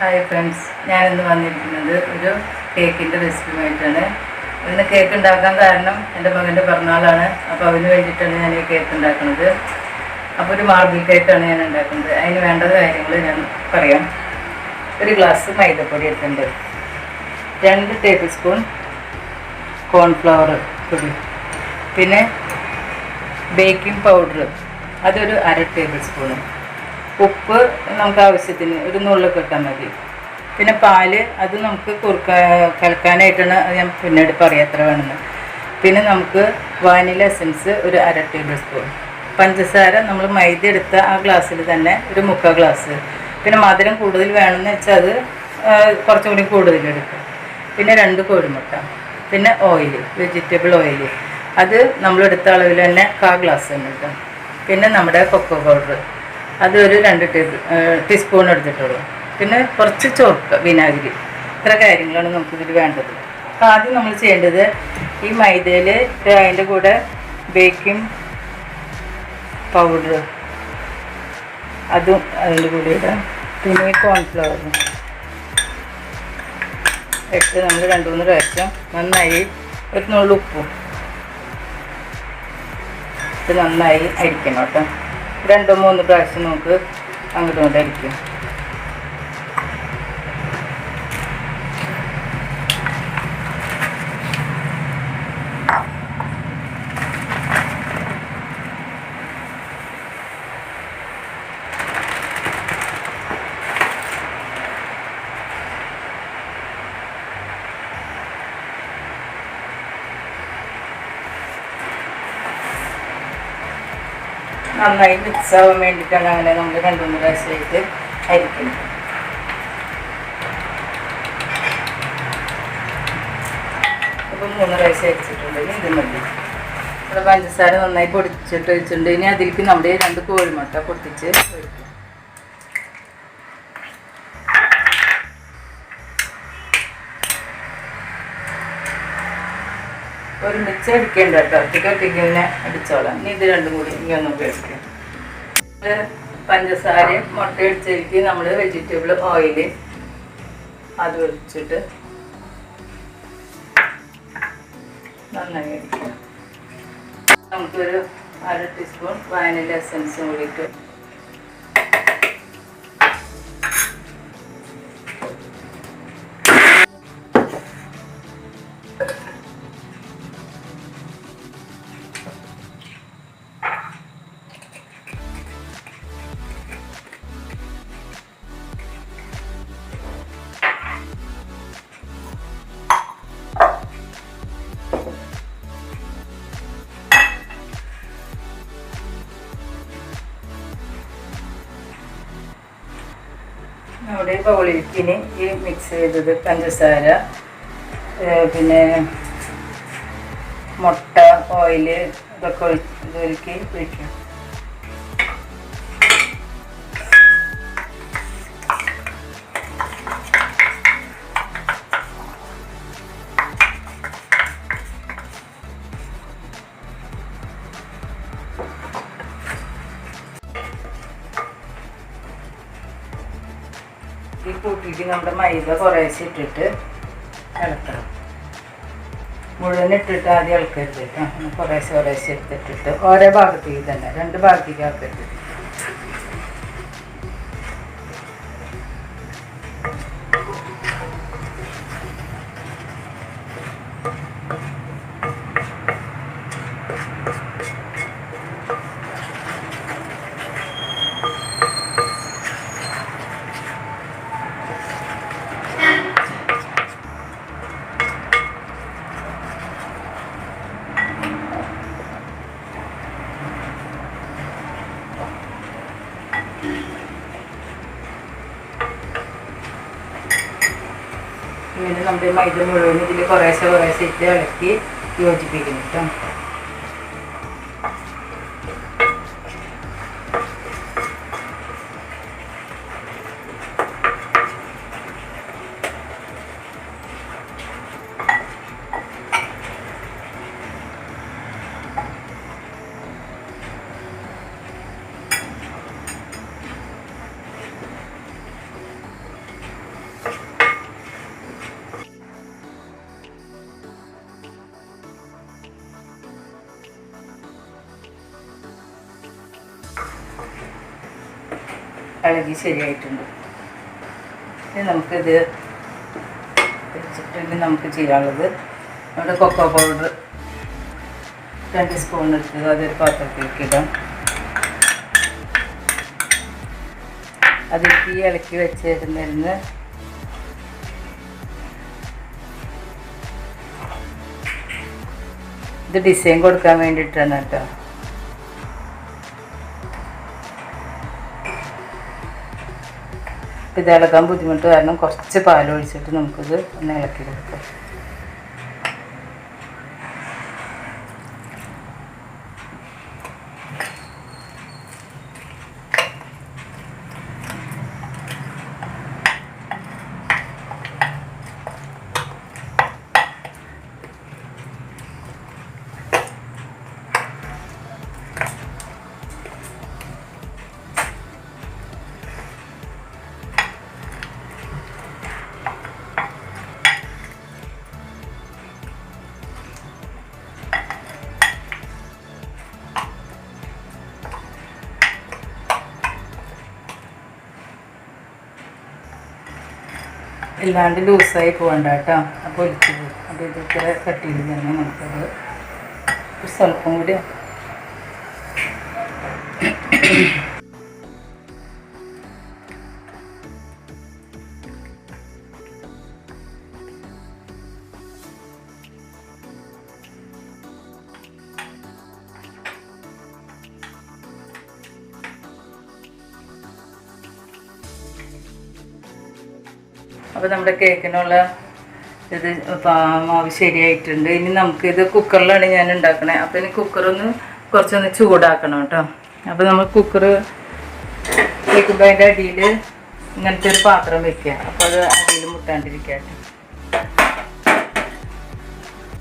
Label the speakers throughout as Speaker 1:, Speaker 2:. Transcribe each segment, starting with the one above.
Speaker 1: Hi friends ഞാൻ ഇന്ന് വന്നിരിക്കുന്നത് ഒരു കേക്കിന്റെ റെസിപ്പിയുമായിട്ടാണ്. ഇന്ന് കേക്ക് ഉണ്ടാക്കാൻ കാരണം എന്റെ മകന്റെ പിറന്നാളാണ്. അപ്പോൾ അതിന് വേണ്ടിയിട്ടാണ് ഞാൻ ഈ കേക്ക് ഉണ്ടാക്കുന്നത്. അപ്പോൾ ഒരു മാർബിൾ കേക്കാണ് ഞാൻ ഉണ്ടാക്കുന്നത്. അതിന് വേണ്ട കാര്യങ്ങൾ ഞാൻ പറയാം. ഒരു ഗ്ലാസ് മൈദപ്പൊടി എടുത്തിട്ടുണ്ട്. രണ്ട് ടേബിൾ സ്പൂൺ കോൺഫ്ലവർ പൊടി. പിന്നെ ബേക്കിംഗ് പൗഡർ. അതൊരു അര ടേബിൾ സ്പൂണ്. ഉപ്പ് നമുക്ക് ആവശ്യത്തിന് ഒരു നുള്ളു ഇട്ടാൽ മതി. പിന്നെ പാൽ അത് നമുക്ക് കുറുക്ക കലക്കാനായിട്ടാണ് ഞാൻ പിന്നീട് പറയാം എത്ര വേണമെന്ന്. പിന്നെ നമുക്ക് വാനില എസൻസ് ഒരു അര ടേബിൾ സ്പൂൺ. പഞ്ചസാര നമ്മൾ മൈദ എടുത്ത ആ ഗ്ലാസ്സിൽ തന്നെ ഒരു മുക്കാൽ ഗ്ലാസ്. പിന്നെ മധുരം കൂടുതൽ വേണമെന്ന് വെച്ചാൽ അത് കുറച്ചും കൂടി കൂടുതൽ എടുക്കും. പിന്നെ രണ്ട് കോഴിമുട്ട. പിന്നെ ഓയിൽ വെജിറ്റബിൾ ഓയിൽ അത് നമ്മളെടുത്ത അളവിൽ തന്നെ കാ ഗ്ലാസ് തന്നെ കിട്ടും പിന്നെ നമ്മുടെ കൊക്കോ പൗഡർ അതൊരു രണ്ട് ടേബിൾ ടീസ്പൂൺ എടുത്തിട്ടുള്ളൂ. പിന്നെ കുറച്ച് ചോർക്ക വിനാഗിരി. ഇത്ര കാര്യങ്ങളാണ് നമുക്കിതിൽ വേണ്ടത്. അപ്പോൾ ആദ്യം നമ്മൾ ചെയ്യേണ്ടത് ഈ മൈദയിൽ അതിന്റെ കൂടെ ബേക്കിംഗ് പൗഡർ അതും അതിന്റെ കൂടെ ഇടാം. പിന്നെ കോൺഫ്ലവർ ഇട്ട് നമ്മൾ രണ്ട് മൂന്ന് പ്രാവശ്യം നന്നായി ഒരു നുള്ളുപ്പും ഇത് നന്നായി അരിക്കണം കേട്ടോ. രണ്ടോ മൂന്ന് പ്രാവശ്യം നമുക്ക് അങ്ങോട്ടും ഇങ്ങോട്ടും അരിക്കും നന്നായി മിക്സ് ആവാൻ വേണ്ടിയിട്ടാണ് അങ്ങനെ നമ്മൾ രണ്ട് മൂന്ന് പ്രാവശ്യമായിട്ട് അരിക്കുന്നത്. ഇപ്പം മൂന്ന് പ്രാവശ്യം അരിച്ചിട്ടുണ്ടെങ്കിൽ ഇത് മതി. ഇവിടെ പഞ്ചസാര നന്നായി പൊടിച്ചിട്ട് വെച്ചിട്ടുണ്ട്. ഇനി അതിലേക്ക് നമ്മുടെ രണ്ട് കോഴിമുട്ട പൊട്ടിച്ച് ഒഴിക്കും. ഒരുമിച്ച് അടിക്കേണ്ട കേട്ടോ. ഒറ്റയ്ക്ക് ഇങ്ങനെ അടിച്ചോളാം. ഇനി ഇത് രണ്ടും കൂടി ഇനി ഒന്ന് ഉപയോഗിക്കാം പഞ്ചസാരയും മുട്ട അടിച്ചിരിക്കും നമ്മൾ വെജിറ്റബിൾ ഓയിൽ അത് ഒഴിച്ചിട്ട് നന്നായി അടിക്കാം. നമുക്കൊരു അര ടീസ്പൂൺ വാനില എസൻസും കൂടിയിട്ട് നമ്മുടെ ഈ ബൗളിലേക്ക് ഈ മിക്സ് ചെയ്തത് പഞ്ചസാര പിന്നെ മുട്ട ഓയിൽ ഇതൊക്കെ ഒഴി- ഇതൊരുക്കി ഒഴിക്കും. കൂട്ടിയിട്ട് നമ്മുടെ മൈദ കുറേശ്ശെ ഇട്ടിട്ട് ഇളക്കണം. മുഴുവൻ ഇട്ടിട്ട് ആദ്യം ഇളക്കരുത് കേട്ടോ. കുറേശ്ശെ കുറേശ്ശെ എടുത്തിട്ടിട്ട് ഓരോ ഭാഗത്തേക്ക് തന്നെ രണ്ട് ഭാഗത്തേക്ക് ആക്കരുത് നമ്മുടെ മൈദ മുഴുവൻ ഇതിൽ കുറേശ്ശെ കുറേശ്ശെ ഇട്ട് ഇളക്കി യോജിപ്പിക്കണം കേട്ടോ ഇളകി ശരിയായിട്ടുണ്ട്. ഇനി നമുക്കിത് വെച്ചിട്ട് ഇനി നമുക്ക് ചെയ്യാനുള്ളത് നമ്മുടെ കൊക്കോ പൗഡർ രണ്ട് സ്പൂൺ എടുക്കുക അതൊരു പാത്രത്തിലേക്ക് ഇടാം. അതിലേക്ക് ഇളക്കി വെച്ചിരുന്നിരുന്ന് ഇത് ഡിസൈൻ കൊടുക്കാൻ വേണ്ടിയിട്ടാണ് കേട്ടോ. ഇത് ഇളകാൻ ബുദ്ധിമുട്ട് കാരണം കുറച്ച് പാലൊഴിച്ചിട്ട് നമുക്കിത് ഒന്ന് ഇളക്കി കൊടുക്കാം. ഇല്ലാണ്ട് ലൂസായി പോകണ്ട കേട്ടോ. അപ്പോൾ ഒലിച്ചു പോകും അപ്പോൾ ഇത് ഇത്ര കട്ടിയിൽ തന്നെ നമുക്കത് സ്വല്പം കൂടി. അപ്പോൾ നമ്മുടെ കേക്കിനുള്ള ഇത് മാവ് ശരിയായിട്ടുണ്ട്. ഇനി നമുക്ക് ഇത് കുക്കറിലാണ് ഞാൻ ഉണ്ടാക്കണത് അപ്പോൾ ഇനി കുക്കറൊന്ന് കുറച്ചൊന്ന് ചൂടാക്കണം കേട്ടോ. അപ്പോൾ നമ്മൾ കുക്കർ വെക്കുമ്പോൾ അതിന്റെ അടിയിൽ ഇങ്ങനത്തെ ഒരു പാത്രം വെക്കുക. അപ്പോൾ അത് അടിയിൽ മുട്ടാണ്ടിരിക്കട്ടെ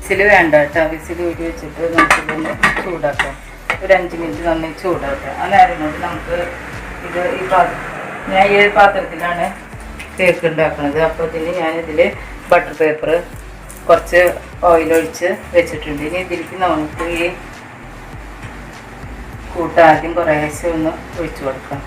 Speaker 1: വിസിൽ വേണ്ട കേട്ടോ. വിസിൽ ഊരി വെച്ചിട്ട് നമുക്കിതൊന്ന് ചൂടാക്കാം. ഒരു അഞ്ച് മിനിറ്റ് നന്നായി ചൂടാക്കാം. ആ നേരം കൊണ്ട് നമുക്ക് ഇത് ഈ പാത്രം ഞാൻ ഈ പാത്രത്തിലാണ് കേക്ക് ഉണ്ടാക്കുന്നത്. അപ്പോൾ ഇതിന് ഞാനിതിൽ ബട്ടർ പേപ്പർ കുറച്ച് ഓയിലൊഴിച്ച് വെച്ചിട്ടുണ്ട്. ഇനി ഇതിലേക്ക് നമുക്ക് ഈ കൂട്ട് ആദ്യം കുറേശ്ശെ ഒന്ന് ഒഴിച്ചു കൊടുക്കാം.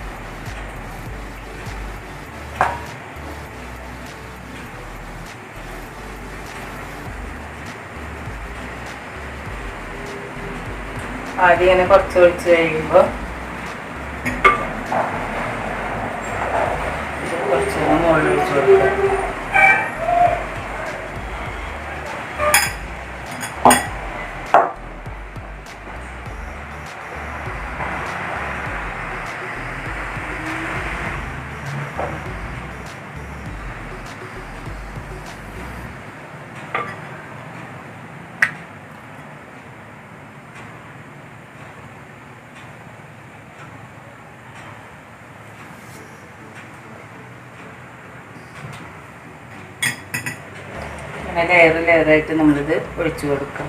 Speaker 1: ആദ്യം ഇങ്ങനെ കുറച്ച് ഒഴിച്ച് കഴിയുമ്പോൾ ഇത് കുറച്ച് മുകളിൽ ഒഴിച്ച് അങ്ങനെ ലെയർ ലെയറായിട്ട് നമ്മളിത് ഒഴിച്ചു കൊടുക്കാം.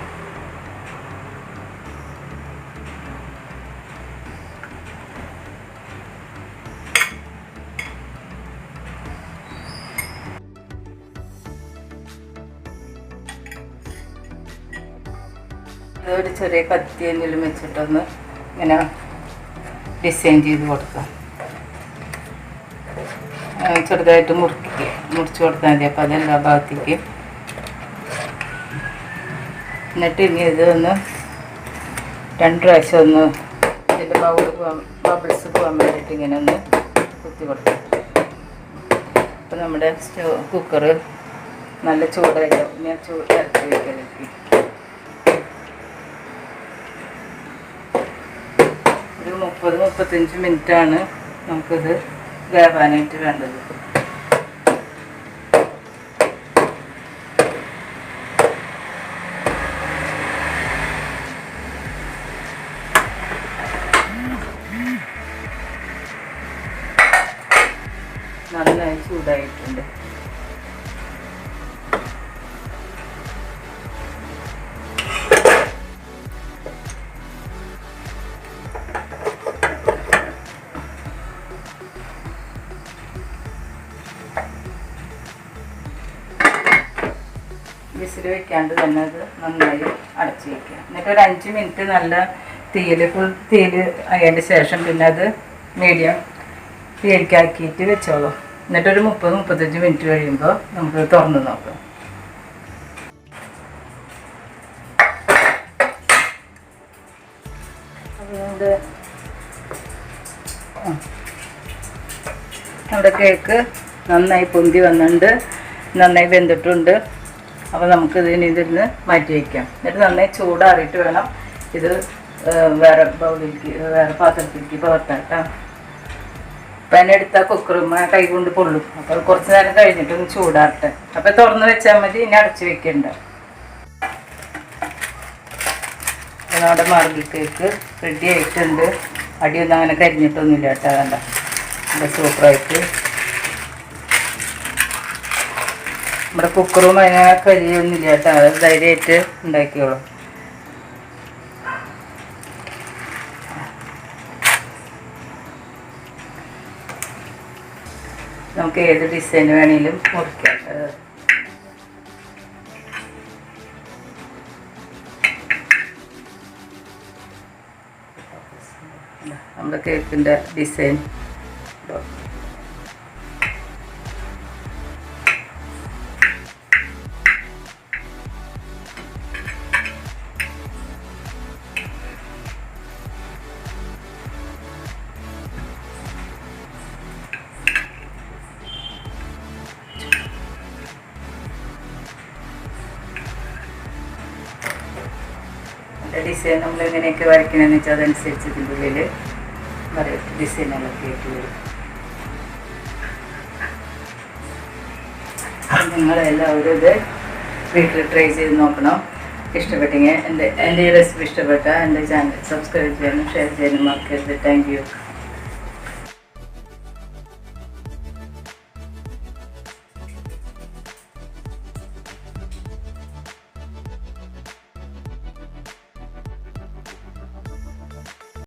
Speaker 1: ഒരു ചെറിയ കത്തി എന്തെങ്കിലും വെച്ചിട്ടൊന്ന് ഇങ്ങനെ ഡിസൈൻ ചെയ്ത് കൊടുക്കാം. ചെറുതായിട്ട് മുറുക്കി മുറിച്ച് കൊടുത്താൽ മതി. അപ്പോൾ അതെല്ലാ ഭാഗത്തേക്ക് എന്നിട്ട് ഇനി ഇതൊന്ന് രണ്ട് പ്രാവശ്യം ഒന്ന് ഇതിന്റെ ബൗൾ പോകാൻ ബബിൾസ് പോകാൻ വേണ്ടിയിട്ട് ഇങ്ങനെ ഒന്ന് കുത്തി കൊടുക്കും. അപ്പോൾ നമ്മുടെ സ്റ്റോ കുക്കർ നല്ല ചൂടായിട്ട് ഞാൻ ചൂട് ഇറക്കി വയ്ക്കലേക്ക് ഒരു മുപ്പത് മുപ്പത്തഞ്ച് മിനിറ്റാണ് നമുക്കിത് വേവാനായിട്ട് വേണ്ടത്. ചൂടായിട്ടുണ്ട്. വിസിൽ വെക്കാണ്ട് തന്നെ അത് നന്നായി അടച്ചു വെക്കുക. എന്നിട്ട് ഒരു അഞ്ച് മിനിറ്റ് നല്ല തീയിൽ ഫുൾ തീയിൽ അതിന്റെ ശേഷം പിന്നെ അത് മീഡിയം തീയിലേക്കാക്കിയിട്ട് വെച്ചോളൂ. എന്നിട്ടൊരു മുപ്പത് മുപ്പത്തഞ്ച് മിനിറ്റ് കഴിയുമ്പോൾ നമുക്ക് തുറന്ന് നോക്കാം. നമ്മുടെ കേക്ക് നന്നായി പൊന്തി വന്നിട്ടുണ്ട് നന്നായി വെന്തിട്ടുണ്ട്. അപ്പോൾ നമുക്ക് ഇതിന് ഇതിന്ന് മാറ്റി വയ്ക്കാം. എന്നിട്ട് നന്നായി ചൂടാറിയിട്ട് വേണം ഇത് വേറെ ബൗളിലേക്ക് വേറെ പാത്രത്തിലേക്ക് പകർത്താം കേട്ടോ. അപ്പം കുക്കറും കൈ കൊണ്ട് പൊള്ളും അപ്പോൾ കുറച്ച് നേരം കഴിഞ്ഞിട്ട് ഒന്ന് ചൂടാറട്ടെ. അപ്പോൾ തുറന്ന് വെച്ചാൽ മതി ഇനി അടച്ച് വെക്കണ്ട. നമ്മുടെ മാർബിൾ കേക്ക് റെഡി ആയിട്ടുണ്ട്. അടിയൊന്നും അങ്ങനെ കരിഞ്ഞിട്ടൊന്നുമില്ല കേട്ടോ കണ്ട നല്ല സൂപ്പറായിട്ട്. നമ്മുടെ കുക്കറും അതിനെ കരിയൊന്നുമില്ല കേട്ടോ ധൈര്യമായിട്ട് ഉണ്ടാക്കിയോളൂ നമുക്ക് ഏത് ഡിസൈൻ വേണമെങ്കിലും മുറിക്കാം. നമ്മുടെ കേക്കിന്റെ ഡിസൈൻ ഡിസൈൻ നമ്മൾ എങ്ങനെയൊക്കെ വരയ്ക്കണമെന്ന് വെച്ചാൽ അതനുസരിച്ച് ഇതിന്റെ ഉള്ളിൽ വരയിട്ട് ഡിസൈനുകളൊക്കെ ആയിട്ട് വരും. നിങ്ങളെല്ലാവരും ഇത് വീട്ടിൽ ട്രൈ ചെയ്ത് നോക്കണം. ഇഷ്ടപ്പെട്ടെങ്കിൽ എന്റെ എന്റെ ഈ റെസിപ്പി ഇഷ്ടപ്പെട്ട എന്റെ ചാനൽ സബ്സ്ക്രൈബ് ചെയ്യാനും ഷെയർ ചെയ്യാനും മറക്കരുത്. Thank you